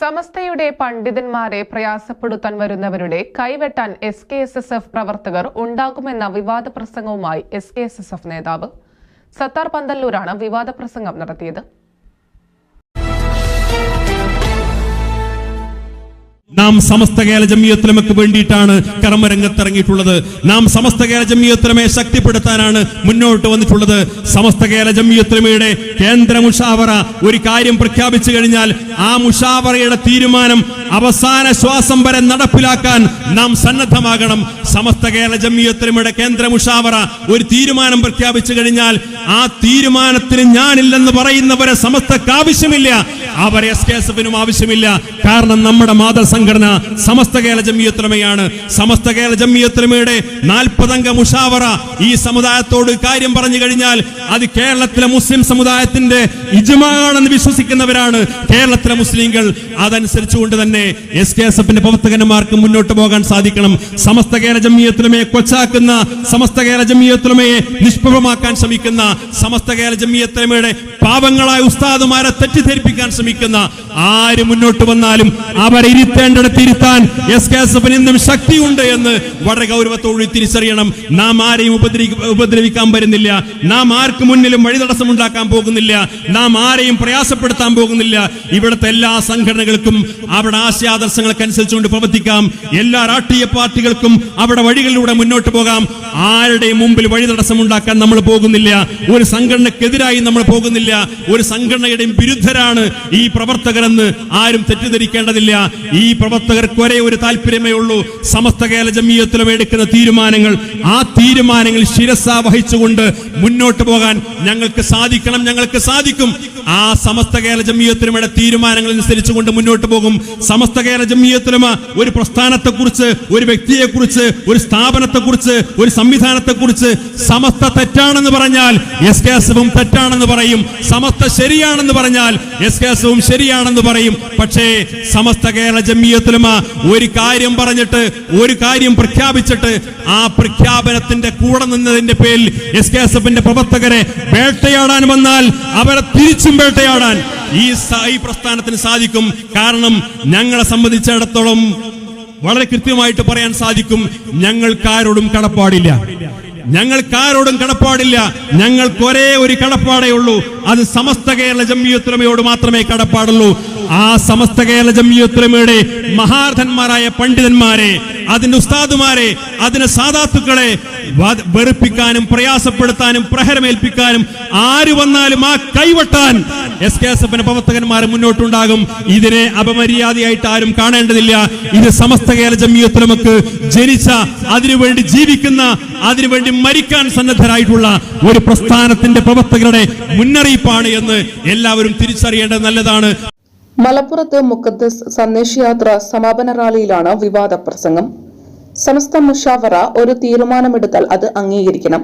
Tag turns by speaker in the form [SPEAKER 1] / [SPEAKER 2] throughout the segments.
[SPEAKER 1] സമസ്തയുടെ പണ്ഡിതന്മാരെ പ്രയാസപ്പെടുത്താൻ വരുന്നവരുടെ കൈവെട്ടാൻ S K S S F പ്രവർത്തകർ ഉണ്ടാകുമെന്ന വിവാദ പ്രസംഗവുമായി S K S S F നേതാവ്. സത്താർ പന്തല്ലൂരാണ് വിവാദ പ്രസംഗം നടത്തിയത്.
[SPEAKER 2] നാം സമസ്ത കേരള ജമിയത്തുലമക്ക് വേണ്ടിയിട്ടാണ് കർമ്മരംഗത്തിറങ്ങിയിട്ടുള്ളത്. നാം സമസ്ത കേരള ജമിയത്തുലമയെ ശക്തിപ്പെടുത്താനാണ് മുന്നോട്ട് വന്നിട്ടുള്ളത്. സമസ്ത കേരള ജമിയത്തുലമയുടെ കേന്ദ്ര മുഷാവറ ഒരു കാര്യം പ്രഖ്യാപിച്ചു കഴിഞ്ഞാൽ ആ മുഷാവറയുടെ തീരുമാനം അവസാന ശ്വാസം വരെ നടപ്പിലാക്കാൻ നാം സന്നദ്ധമാകണം. സമസ്ത കേരള ജമിയത്തുലമയുടെ കേന്ദ്ര മുഷാവറ ഒരു തീരുമാനം പ്രഖ്യാപിച്ചു കഴിഞ്ഞാൽ ആ തീരുമാനത്തിന് ഞാനില്ലെന്ന് പറയുന്നവരെ സമസ്തക്ക് ആവശ്യമില്ല. അവരെ എസ് കെ എസ് എഫിനും ആവശ്യമില്ല. കാരണം നമ്മുടെ മാതൃസംഘടന സമസ്ത കേരള ജമിയത്തുലമയാണ്. സമസ്ത കേരള ജമിയത്തുലമയുടെ നാൽപ്പതംഗ മുഷാവറ ഈ സമുദായത്തോട് കാര്യം പറഞ്ഞു കഴിഞ്ഞാൽ അത് കേരളത്തിലെ മുസ്ലിം സമുദായത്തിന്റെ ഇജമാണെന്ന് വിശ്വസിക്കുന്നവരാണ്. കേരളത്തിലെ മുസ്ലിങ്ങൾ അതനുസരിച്ചുകൊണ്ട് തന്നെ എസ് കെ എസ് എഫിന്റെ പ്രവർത്തകന്മാർക്ക് മുന്നോട്ട് പോകാൻ സാധിക്കണം. സമസ്ത കേരള ജമിയത്തുലമയെ കൊച്ചാക്കുന്ന സമസ്ത കേരള ജമിയത്തുലമയെ നിഷ്പ്രഭമാക്കാൻ ശ്രമിക്കുന്ന സമസ്ത കേരള ജമിയത്തുലമയുടെ പാവങ്ങളായ ഉസ്താദുമാരെ തെറ്റിദ്ധരിപ്പിക്കാൻ ശ്രമിക്കുന്ന ആര് മുന്നോട്ട് വന്നാലും അവരെ ഇരുത്തേണ്ടിടത്ത് തിരുത്താൻ എസ് കെ എസ് എഫിന് ഇന്നും ശക്തിയുണ്ട് എന്ന് വളരെ ഗൗരവത്തോടെ തിരിച്ചറിയണം. നാം ആരെയും ഉപദ്രവി ഉപദ്രവിക്കാൻ വരുന്നില്ല. നാം ആർക്ക് മുന്നിലും വഴി തടസ്സമുണ്ടാക്കാൻ പോകുന്നില്ല. നാം ആരെയും പ്രയാസപ്പെടുത്താൻ പോകുന്നില്ല. ഇവിടുത്തെ എല്ലാ സംഘടനകൾക്കും അവിടെ ആശയാദർശങ്ങൾക്ക് അനുസരിച്ചുകൊണ്ട് പ്രവർത്തിക്കാം. എല്ലാ രാഷ്ട്രീയ പാർട്ടികൾക്കും അവിടെ വഴികളിലൂടെ മുന്നോട്ട് പോകാം. ആരുടെയും മുമ്പിൽ വഴി തടസ്സമുണ്ടാക്കാൻ നമ്മൾ പോകുന്നില്ല. ഒരു സംഘടനക്കെതിരായി നമ്മൾ പോകുന്നില്ല. ഒരു സംഘടനയുടെയും വിരുദ്ധരാണ് ഈ പ്രവർത്തകരെന്ന് ആരും തെറ്റിദ്ധരിക്കേണ്ടതില്ല. ഈ പ്രവർത്തകർക്ക് ഒരേ ഒരു താല്പര്യമേ ഉള്ളൂ. സമസ്ത കേരള ജമീയത്തിലും എടുക്കുന്ന തീരുമാനങ്ങൾ. ആ തീരുമാനങ്ങൾ ശിരസ വഹിച്ചുകൊണ്ട് മുന്നോട്ട് പോകാൻ ഞങ്ങൾക്ക് സാധിക്കണം ഞങ്ങൾക്ക് സാധിക്കും. ആ സമസ്ത കേരള ജമീയത്തിലുമയുടെ തീരുമാനങ്ങൾ അനുസരിച്ചുകൊണ്ട് മുന്നോട്ട് പോകും. സമസ്ത കേരള ജമീയത്തിലുമ ഒരു പ്രസ്ഥാനത്തെ കുറിച്ച് ഒരു വ്യക്തിയെ കുറിച്ച് ഒരു സ്ഥാപനത്തെ കുറിച്ച് ഒരു സംവിധാനത്തെ കുറിച്ച് സമസ്ത തെറ്റാണെന്ന് പറഞ്ഞാൽ എസ് കെ എസും തെറ്റാണെന്ന് പറയും. സമസ്ത ശരിയാണെന്ന് പറഞ്ഞാൽ എസ് കെ എസും ശരിയാണെന്ന് പറയും. പക്ഷേ സമസ്ത കേരള ജമീയത്തിലുമ ഒരു കാര്യം പറഞ്ഞിട്ട് ഒരു കാര്യം പ്രഖ്യാപിച്ചിട്ട് ആ പ്രഖ്യാപനത്തിന്റെ കൂടെ നിന്നതിന്റെ പേരിൽ എസ് കെ എസ് എഫിന്റെ പ്രവർത്തകരെ വേട്ടയാടാൻ വന്നാൽ അവരെ തിരിച്ചും വേട്ടയാടാൻ ഈ ഈ പ്രസ്ഥാനത്തിന് സാധിക്കും. കാരണം ഞങ്ങളെ സംബന്ധിച്ചിടത്തോളം വളരെ കൃത്യമായിട്ട് പറയാൻ സാധിക്കും ഞങ്ങൾക്കാരോടും കടപ്പാടില്ല. ഞങ്ങൾക്കാരോടും കടപ്പാടില്ല. ഞങ്ങൾക്ക് ഒരേ ഒരു കടപ്പാടേ ഉള്ളൂ. അത് സമസ്ത കേരള ജമ്മിയുത്തലമയോട് മാത്രമേ കടപ്പാടുള്ളൂ. ആ സമസ്ത കേരള ജമ്മിയുത്തലമയുടെ മഹാർഥന്മാരായ പണ്ഡിതന്മാരെ അതിന്റെ ഉസ്താദുമാരെ അതിന്റെ സാധാത്തുക്കളെ വെറുപ്പിക്കാനും പ്രയാസപ്പെടുത്താനും പ്രഹരമേൽപ്പിക്കാനും ആര് വന്നാലും ആ കൈവട്ടാൻ എസ് കെ എസ് എഫിന്റെ പ്രവർത്തകന്മാർ മുന്നോട്ടുണ്ടാകും. ഇതിനെ അപമര്യാദയായിട്ട് ആരും കാണേണ്ടതില്ല. ഇത് സമസ്ത കേരള ജമ്മിയത്തുലമക്ക് ജനിച്ച അതിനുവേണ്ടി ജീവിക്കുന്ന അതിനുവേണ്ടി മരിക്കാൻ സന്നദ്ധരായിട്ടുള്ള ഒരു പ്രസ്ഥാനത്തിന്റെ പ്രവർത്തകരുടെ മുന്നറിയിപ്പാണ് എന്ന് എല്ലാവരും തിരിച്ചറിയേണ്ടത് നല്ലതാണ്.
[SPEAKER 3] മലപ്പുറത്ത് മുക്കദ്ദസ് സന്ദേശയാത്ര സമാപന റാലിയിലാണ് വിവാദ പ്രസംഗം. സമസ്ത മുഷാവറ ഒരു തീരുമാനമെടുത്താൽ അത് അംഗീകരിക്കണം.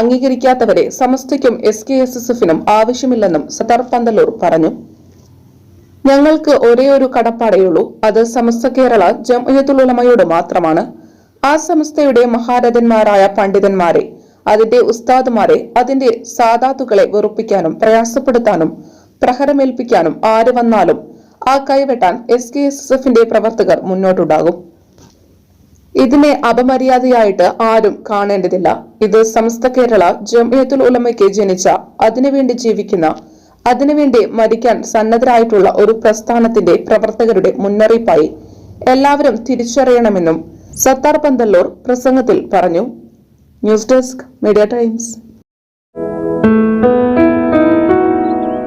[SPEAKER 3] അംഗീകരിക്കാത്തവരെ സമസ്തയ്ക്കും എസ് കെ എസ് എസ് എഫിനും ആവശ്യമില്ലെന്നും സത്താർ പന്തലൂർ പറഞ്ഞു. ഞങ്ങൾക്ക് ഒരേ ഒരു കടപ്പാടേയുള്ളൂ. അത് സമസ്ത കേരള ജംഇയത്തുൽ ഉലമയോട് മാത്രമാണ്. ആ സമസ്തയുടെ മഹാരഥന്മാരായ പണ്ഡിതന്മാരെ അതിന്റെ ഉസ്താദുമാരെ അതിന്റെ സാദാത്തുക്കളെ വെറുപ്പിക്കാനും പ്രയാസപ്പെടുത്താനും പ്രഹരമേൽപ്പിക്കാനും ആര് വന്നാലും ആ കൈവെട്ടാൻ എസ് കെ എസ് എസ് എഫിന്റെ പ്രവർത്തകർ മുന്നോട്ടുണ്ടാകും. ഇതിനെ അപമര്യാദയായിട്ട് ആരും കാണേണ്ടതില്ല. ഇത് സമസ്ത കേരള ജമിയത്തുൽ ഉലമയ്ക്ക് ജനിച്ച അതിനുവേണ്ടി ജീവിക്കുന്ന അതിനുവേണ്ടി മരിക്കാൻ സന്നദ്ധരായിട്ടുള്ള ഒരു പ്രസ്ഥാനത്തിന്റെ പ്രവർത്തകരുടെ മുന്നറിയിപ്പായി എല്ലാവരും തിരിച്ചറിയണമെന്നും സത്താർ പന്തല്ലൂർ പ്രസംഗത്തിൽ പറഞ്ഞു. News desk media times.